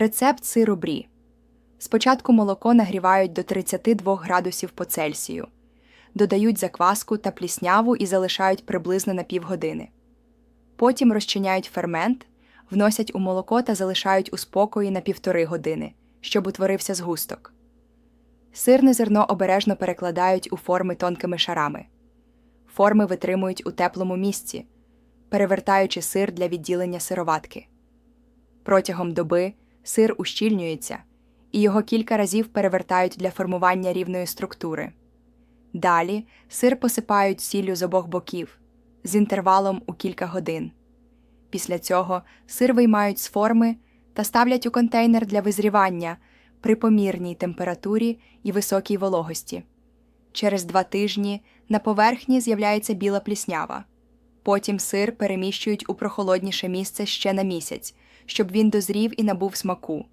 Рецепт сиру брі. Спочатку молоко нагрівають до 32 градусів по Цельсію, додають закваску та плісняву і залишають приблизно на півгодини. Потім розчиняють фермент, вносять у молоко та залишають у спокої на півтори години, щоб утворився згусток. Сирне зерно обережно перекладають у форми тонкими шарами. Форми витримують у теплому місці, перевертаючи сир для відділення сироватки. Протягом доби сир ущільнюється, і його кілька разів перевертають для формування рівної структури. Далі сир посипають сіллю з обох боків з інтервалом у кілька годин. Після цього сир виймають з форми та ставлять у контейнер для визрівання при помірній температурі і високій вологості. Через два тижні на поверхні з'являється біла пліснява. Потім сир переміщують у прохолодніше місце ще на місяць, щоб він дозрів і набув смаку.